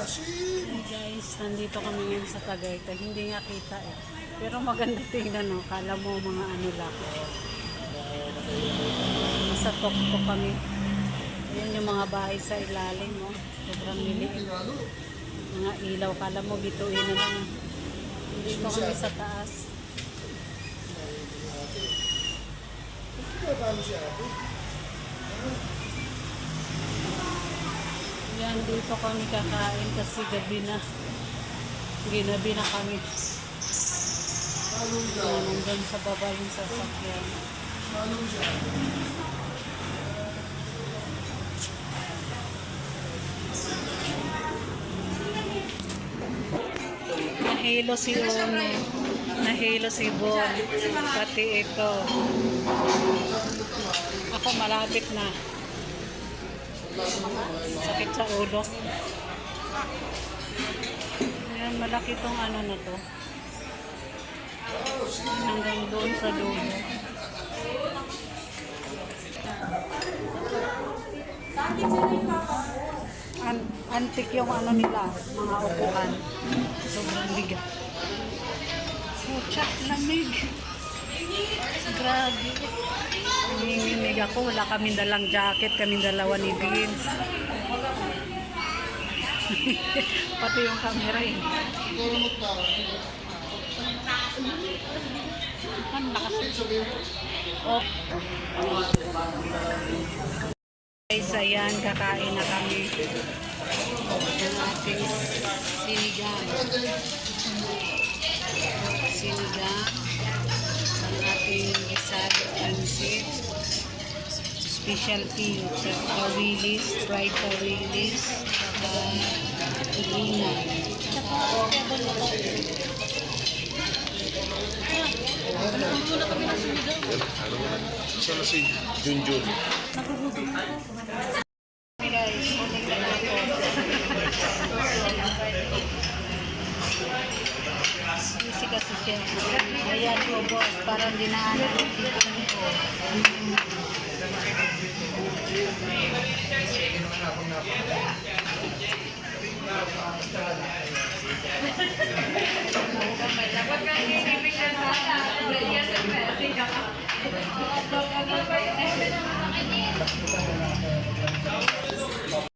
Hey guys, nandito kami ngayon sa Tagaytay. Hindi nga kita eh. Pero maganda tingnan no. Kala mo mga ano lang. Nasa tok-tok kami. Ayan yung mga bahay sa ilalim no. Sobrang liliit. Mga ilaw. Kala mo bituin na lang. Dito kami sa taas. Yan, dito kami kakain kasi gabi na. Ginabi na kami. Hanggang sa baba yung sasakyan. Nahilo si Ono. Nahilo si Bon. Pati ito. Ako malapit na. Sakit sa ulo. Ayan, malaki tong ano na to. Hanggang doon sa dulo. An antik yung ano nila, mga upuan. Sobrang bigat. Pucha, lamig. Grabe. Nanginginig ako. Wala kaming dalang jacket. Kaming dalawa ni Vince. Pati yung camera eh. Ang lakas. Oh. Guys, ayan, kakain na kami. Ang ating sinigang. Sinigang. Specialty. Kawilis, fried kawilis. Saka tulina. Isa na si Junjun. Hey guys, ulit na ako. Busy kasi. Ayan po boss, parang dinaanan dito